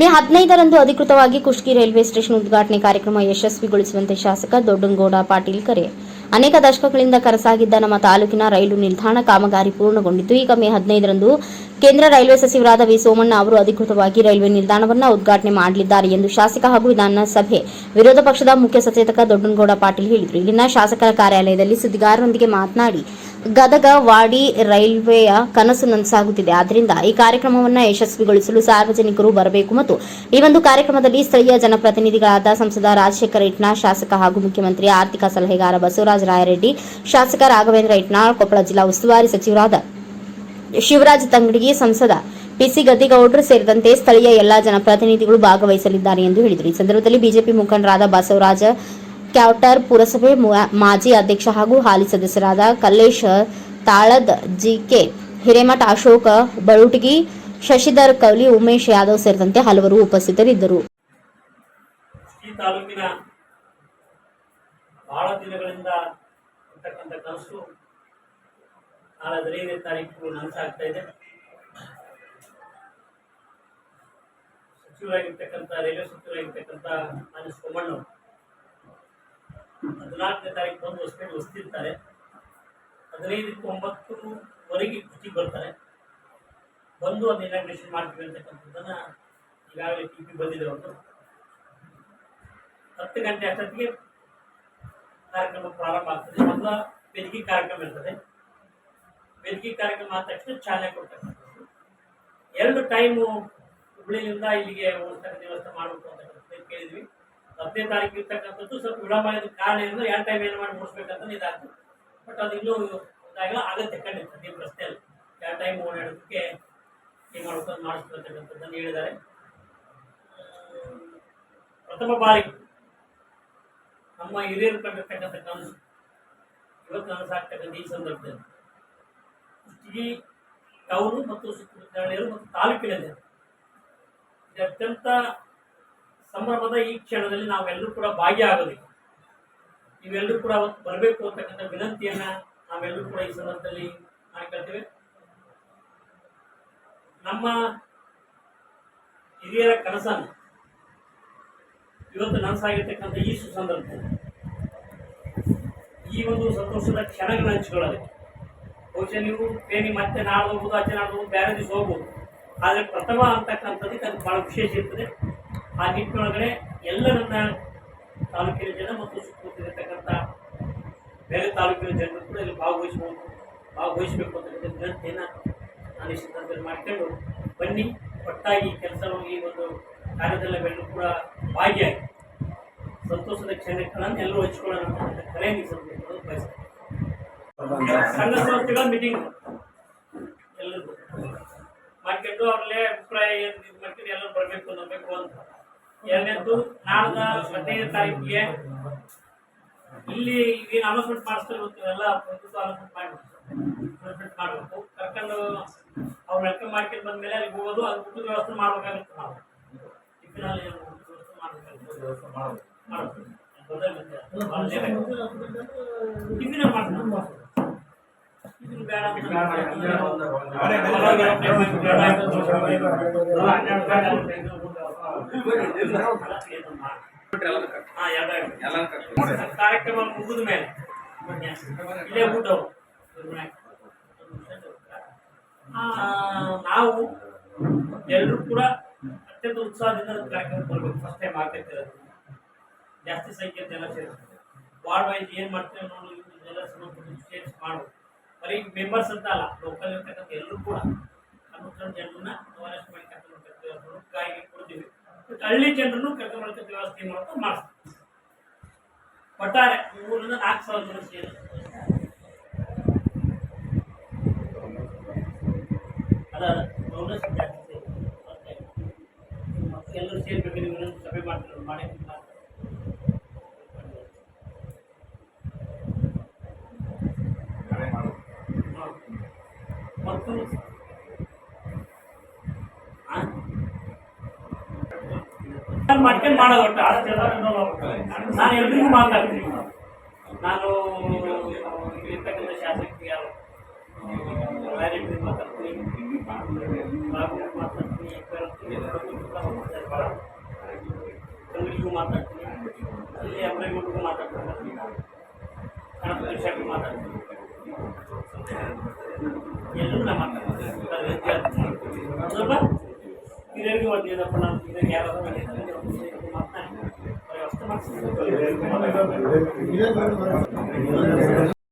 ಮೇ ಹದಿನೈದರಂದು ಅಧಿಕೃತವಾಗಿ ಕುಷ್ಕಿ railway station ಉದ್ಘಾಟನೆ ಕಾರ್ಯಕ್ರಮ ಯಶಸ್ವಿಗೊಳಿಸುವಂತೆ ಶಾಸಕ ದೊಡ್ಡಂಗೌಡ ಪಾಟೀಲ್ ಕರೆ. ಅನೇಕ ದಶಕಗಳಿಂದ ಕರಸಾಗಿದ್ದ ನಮ್ಮ ತಾಲೂಕಿನ ರೈಲು ನಿಲ್ದಾಣ ಕಾಮಗಾರಿ ಪೂರ್ಣಗೊಂಡಿದ್ದು, ಈಗ ಮೇ ಹದಿನೈದರಂದು ಕೇಂದ್ರ ರೈಲ್ವೆ ಸಚಿವರಾದ ವಿ ಸೋಮಣ್ಣ ಅವರು ಅಧಿಕೃತವಾಗಿ ರೈಲ್ವೆ ನಿಲ್ದಾಣವನ್ನು ಉದ್ಘಾಟನೆ ಮಾಡಲಿದ್ದಾರೆ ಎಂದು ಶಾಸಕ ಹಾಗೂ ವಿಧಾನಸಭೆ ವಿರೋಧ ಪಕ್ಷದ ಮುಖ್ಯ ಸಚೇತಕ ದೊಡ್ಡನಗೌಡ ಪಾಟೀಲ್ ಹೇಳಿದರು. ಇಲ್ಲಿನ ಶಾಸಕರ ಕಾರ್ಯಾಲಯದಲ್ಲಿ ಸುದ್ದಿಗಾರರೊಂದಿಗೆ ಮಾತನಾಡಿ ಗದಗ ವಾಡಿ ರೈಲ್ವೆಯ ಕನಸು ನನಸಾಗುತ್ತಿದೆ. ಆದ್ದರಿಂದ ಈ ಕಾರ್ಯಕ್ರಮವನ್ನು ಯಶಸ್ವಿಗೊಳಿಸಲು ಸಾರ್ವಜನಿಕರು ಬರಬೇಕು ಮತ್ತು ಈ ಒಂದು ಕಾರ್ಯಕ್ರಮದಲ್ಲಿ ಸ್ಥಳೀಯ ಜನಪ್ರತಿನಿಧಿಗಳಾದ ಸಂಸದ ರಾಜಶೇಖರ ಇಟ್ನಾಳ್ ಶಾಸಕ ಹಾಗೂ ಮುಖ್ಯಮಂತ್ರಿ ಆರ್ಥಿಕ ಸಲಹೆಗಾರ ಬಸವರಾಜ ರಾಯರೆಡ್ಡಿ, ಶಾಸಕ ರಾಘವೇಂದ್ರ ಇಟ್ನಾಳ್ ಕೊಪ್ಪಳ ಜಿಲ್ಲಾ ಉಸ್ತುವಾರಿ ಸಚಿವರಾದ ಶಿವರಾಜ್ ತಂಗಡಿಗಿ ಸಂಸದ ಪಿಸಿ ಗದ್ದಿಗೌಡರು ಸೇರಿದಂತೆ ಸ್ಥಳೀಯ ಎಲ್ಲಾ ಜನಪ್ರತಿನಿಧಿಗಳು ಭಾಗವಹಿಸಲಿದ್ದಾರೆ ಎಂದು ಹೇಳಿದರು. ಈ ಸಂದರ್ಭದಲ್ಲಿ ಬಿಜೆಪಿ ಮುಖಂಡರಾದ ಬಸವರಾಜ ಕ್ಯಾಟರ್ ಪುರಸಭೆ ಮಾಜಿ ಅಧ್ಯಕ್ಷ ಹಾಗೂ ಹಾಲಿ ಸದಸ್ಯರಾದ ಕಲ್ಲೇಶ್ ತಾಳದ್, ಜಿಕೆ ಹಿರೇಮಠ, ಅಶೋಕ ಬಳುಟಗಿ ಶಶಿಧರ್ ಕೌಲಿ, ಉಮೇಶ್ ಯಾದವ್ ಸೇರಿದಂತೆ ಹಲವರು ಉಪಸ್ಥಿತರಿದ್ದರು. ಬಹಳ ದಿನಗಳಿಂದ ಇರ್ತಕ್ಕಂಥ ಕನಸು ನಾಳೆ ಹದಿನೈದನೇ ತಾರೀಕು ನನಸಾಗ್ತಾ ಇದೆ. ಸಚಿವರಾಗಿರ್ತಕ್ಕಂಥ, ರೈಲ್ವೆ ಸಚಿವರಾಗಿರ್ತಕ್ಕಂಥ ಮಾನ್ಯ ಸೋಮಣ್ಣ ಹದಿನಾಲ್ಕನೇ ತಾರೀಕು ಬಂದು ಹೊಸಪೇಟೆ ಹೊಸ್ತಿರ್ತಾರೆ. ಹದಿನೈದಕ್ಕೆ ಒಂಬತ್ತುವರೆಗೆ ಕುಸ್ತಿಗೆ ಬರ್ತಾರೆ. ಬಂದು ಅದು ಇನಾಗ್ರೇಷನ್ ಮಾಡ್ತೀವಿ ಅಂತಕ್ಕಂಥದ್ದನ್ನ ಈಗಾಗಲೇ ಟಿ ಪಿ ಬಂದಿದೆ ಅವರು ಹತ್ತು ಗಂಟೆ ಅಷ್ಟೊತ್ತಿಗೆ ಕಾರ್ಯಕ್ರಮ ಪ್ರಾರಂಭ ಆಗ್ತದೆ. ಮೊದಲ ವೇದಿಕೆ ಕಾರ್ಯಕ್ರಮ ಇರ್ತದೆ. ವೇದಿಕೆ ಕಾರ್ಯಕ್ರಮ ಆದ ತಕ್ಷಣ ಚಾಲನೆ ಕೊಡ್ತಕ್ಕಂಥದ್ದು ಎರಡು ಟೈಮು ಹುಬ್ಳಿಯಿಂದ ಇಲ್ಲಿಗೆ ಹೋಗ್ತಕ್ಕಂಥ ವ್ಯವಸ್ಥೆ ಮಾಡಬೇಕು ಅಂತಕ್ಕಂಥದ್ದು ಕೇಳಿದ್ವಿ. ಹತ್ತನೇ ತಾರೀಕು ಇರ್ತಕ್ಕಂಥದ್ದು ಸ್ವಲ್ಪ ವಿಳಂಬ ಕಾರಣ ಏನಂದ್ರೆ ಎರಡು ಟೈಮ್ ಏನು ಮಾಡಿ ಮುಗಿಸ್ಬೇಕಂತ ಇದಾಗ್ತದೆ ಬಟ್ ಅದು ಇನ್ನೂ ಇದಾಗಿಲ್ಲ, ಆಗತ್ತೆ ಖಂಡಿತ ನಿಮ್ಮ ಅಲ್ಲ ಎರಡು ಟೈಮ್ ಓಡಾಡೋದಕ್ಕೆ ಏನು ಮಾಡ್ಬೇಕು ಅಂತ ಮಾಡಿಸ್ಕೊಳ್ತಕ್ಕಂಥದ್ದನ್ನು ಹೇಳಿದ್ದಾರೆ. ಪ್ರಥಮ ಬಾರಿ ನಮ್ಮ ಹಿರಿಯರು ಕಂಡಿರ್ತಕ್ಕಂಥ ಕನಸು ಇವತ್ತು ನನಸಾಗ್ತಕ್ಕಂಥ ಈ ಸಂದರ್ಭದಲ್ಲಿ. ಕುಷ್ಟಗಿ ಟೌನು ಮತ್ತು ಸುತ್ತಮುತ್ತಲೆಯರು ಮತ್ತು ತಾಲೂಕಿನಲ್ಲಿ. ಇದು ಅತ್ಯಂತ ಸಂಭ್ರಮದ ಈ ಕ್ಷಣದಲ್ಲಿ ನಾವೆಲ್ಲರೂ ಕೂಡ ಭಾಗಿಯಾಗೋದಿಲ್ಲ ನೀವೆಲ್ಲರೂ ಕೂಡ ಬರಬೇಕು ಅಂತಕ್ಕಂಥ ವಿನಂತಿಯನ್ನ ನಾವೆಲ್ಲರೂ ಕೂಡ ಈ ಸಂದರ್ಭದಲ್ಲಿ ಮಾಡ್ಕೊಳ್ತೇವೆ ನಮ್ಮ ಹಿರಿಯರ ಕನಸನ್ನು ಇವತ್ತು ನನಸಾಗಿರ್ತಕ್ಕಂಥ ಈ ಸುಸಂದರ್ಭದಲ್ಲಿ ಈ ಒಂದು ಸಂತೋಷದ ಕ್ಷಣಗಳ ಹಂಚ್ಕೊಳ್ಳೋದಕ್ಕೆ ಬಹುಶಃ ನೀವು ಟ್ರೈನಿಗೆ ಮತ್ತೆ ನಾಳೆ ಹೋಗ್ಬೋದು ಆಚೆ ನಾಳೆ ಹೋಗ್ಬೋದು ಬೇರೆ ದಿವಸ ಹೋಗ್ಬೋದು. ಆದರೆ ಪ್ರಥಮ ಅಂತಕ್ಕಂಥದ್ದಕ್ಕೆ ಅದು ಭಾಳ ವಿಶೇಷ ಇರ್ತದೆ. ಆ ನಿಟ್ಟಿನೊಳಗಡೆ ಎಲ್ಲ ನನ್ನ ತಾಲೂಕಿನ ಜನ ಮತ್ತು ಸುತ್ತಮುತ್ತಲಿರ್ತಕ್ಕಂಥ ಬೇರೆ ತಾಲೂಕಿನ ಜನರು ಕೂಡ ಇಲ್ಲಿ ಭಾಗವಹಿಸಬಹುದು. ಭಾಗವಹಿಸಬೇಕು ಅಂತ ವಿನಂತಿಯನ್ನು ನಾನು ಈ ಸಂದರ್ಭದಲ್ಲಿ ಮಾಡ್ಕೊಂಡು ಬನ್ನಿ. ಒಟ್ಟಾಗಿ ಕೆಲಸ ಈ ಒಂದು ಕಾರ್ಯದಲ್ಲಿ ಬೆಳೆದು ಕೂಡ ಭಾಗಿಯಾಗಿ ಸಂತೋಷದ ಕ್ಷಣಗಳನ್ನು ಎಲ್ಲರೂ ಹಂಚ್ಕೊಳ್ಳೋಣ ನೀಡಿಸಬೇಕು ಸಂದರ್ಭದಲ್ಲಿ ಬಯಸ್ತೇನೆ. ಸಂಘ ಸಂಸ್ಥೆಗಳ ಮೀಟಿಂಗ್ ಎಲ್ಲರಿಗೂ ಮಾಡ್ಕೊಂಡು ಅವ್ರಲ್ಲೇ ಅಭಿಪ್ರಾಯ ಏನು ಇದು ಎಲ್ಲರೂ ಬರಬೇಕು ನಂಬಬೇಕು ಅಂತ. ಎರಡನೇದ್ದು, ನಾಡ್ದ ಹದಿನೈದು ತಾರೀಕಿಗೆ ಇಲ್ಲಿ ಏನು ಅನೌನ್ಸ್ಮೆಂಟ್ ಮಾಡಿಸ್ತಾರೆ ಇವತ್ತು ಎಲ್ಲ ಪ್ರತಿಯೊಂದು ಅನೌನ್ಸ್ಮೆಂಟ್ ಮಾಡಿ ಅನೌನ್ಸ್ಮೆಂಟ್ ಮಾಡಬೇಕು ಕರ್ಕೊಂಡು ಅವ್ರು ವೆಲ್ಕಮ್ ಮಾಡ್ಕೊಂಡು ಬಂದಮೇಲೆ ಅಲ್ಲಿಗೆ ಹೋಗೋದು ಅದು ಊಟದ ವ್ಯವಸ್ಥೆ ಮಾಡಬೇಕಾಗುತ್ತೆ ನಾವು. ಟಿಫಿನಲ್ಲಿ ವ್ಯವಸ್ಥೆ ಮಾಡಬೇಕಾಗುತ್ತೆ. ಟಿಫಿನ್ ಮಾಡ್ತಾರೆ ಟಿಫಿನ್ ಬೇಡ ಅಂತ ಹಾ, ಎರಡು. ಕಾರ್ಯಕ್ರಮ ಮುಗಿದ ಮೇಲೆ ಇಲ್ಲೇ ಊಟ ನಾವು ಎಲ್ಲರೂ ಕೂಡ ಅತ್ಯಂತ ಉತ್ಸಾಹದಿಂದ ಕಾರ್ಯಕ್ರಮ ಬರಬೇಕು ಫಸ್ಟ್ ಟೈಮ್ ಆಗ್ತಿರೋದು ಜಾಸ್ತಿ ಸಂಖ್ಯೆ ಜನ ಸೇರಿಸ್ತಾರೆ. ವಾರ್ಡ್ ವೈಸ್ ಏನು ಮಾಡ್ತೇವೆ ನೋಡಿ ಇದೆಲ್ಲ ಸಂಬಂಧಪಟ್ಟ ಸೇರಿಸಿ ಮಾಡಬೇಕು ಬರೀ ಮೆಂಬರ್ಸ್ ಅಂತ ಅಲ್ಲ ಲೋಕಲ್ ಇರ್ತಕ್ಕಂಥ ಎಲ್ಲರೂ ಕೂಡ ಹನ್ನೊಂದು ಜನರನ್ನ ಅವೇರ್ನೆಸ್ ಮಾಡಿ ಕರ್ಕೊಂಡು ಗಾಯಿಗೆ ಕೊಡ್ತೀವಿ. ಹಳ್ಳಿ ಜನರನ್ನು ಕರ್ಕೊಂಡು ಬರ್ತಕ್ಕಂಥ ವ್ಯವಸ್ಥೆ ಮಾಡ್ಕೊಂಡು ಮಾಡಿಸ್ತೀವಿ. ಒಟ್ಟಾರೆ ಮೂರರಿಂದ ನಾಲ್ಕು ಸಾವಿರ ಜನ ಸೇರಿ. ಅದ. ಎಲ್ಲರೂ ಸೇರ್ಬೇಕು ನೀವು ಸಭೆ ಮಾಡ್ತಾರೆ, ಮಾಡಿ ಮತ್ತು ಆ? ನಾನ್ ಮಾಡ್ಕೊಂಡು ಮಾಡೋದು ಒಟ್ಟು. ನಾನು ಎಲ್ರಿಗೂ ಮಾತಾಡ್ತೀನಿ ನಾನು ಇರ್ತಕ್ಕಂಥ ಡೈರೆಕ್ಟ್ರಿ ಮಾತಾಡ್ತೀನಿ. ಮಾತಾಡ್ತೀನಿ ಮಾತಾಡ್ತೀನಿ ಅಲ್ಲಿ ಅಮರೇಗೌಡರಿಗೂ ಮಾತಾಡ್ತೀನಿ. ವಿಷಯಕ್ಕೂ ಮಾತಾಡ್ತೀನಿ. ಎಲ್ಲರೂ ಮಾತಾಡ್ತೀನಿ. ಸ್ವಲ್ಪ? ಹಿರಿಯರಿಗೆ ಒಂದು ಏನಪ್ಪ ನಾನು ಹಿರಿಯರಿಗೆ ಯಾರಾದ್ರೂ ಬಂದಿದ್ದಾರೆ, ಅವ್ರು ಮಾತನಾಡಿ ವ್ಯವಸ್ಥೆ ಮಾಡ್ತೀನಿ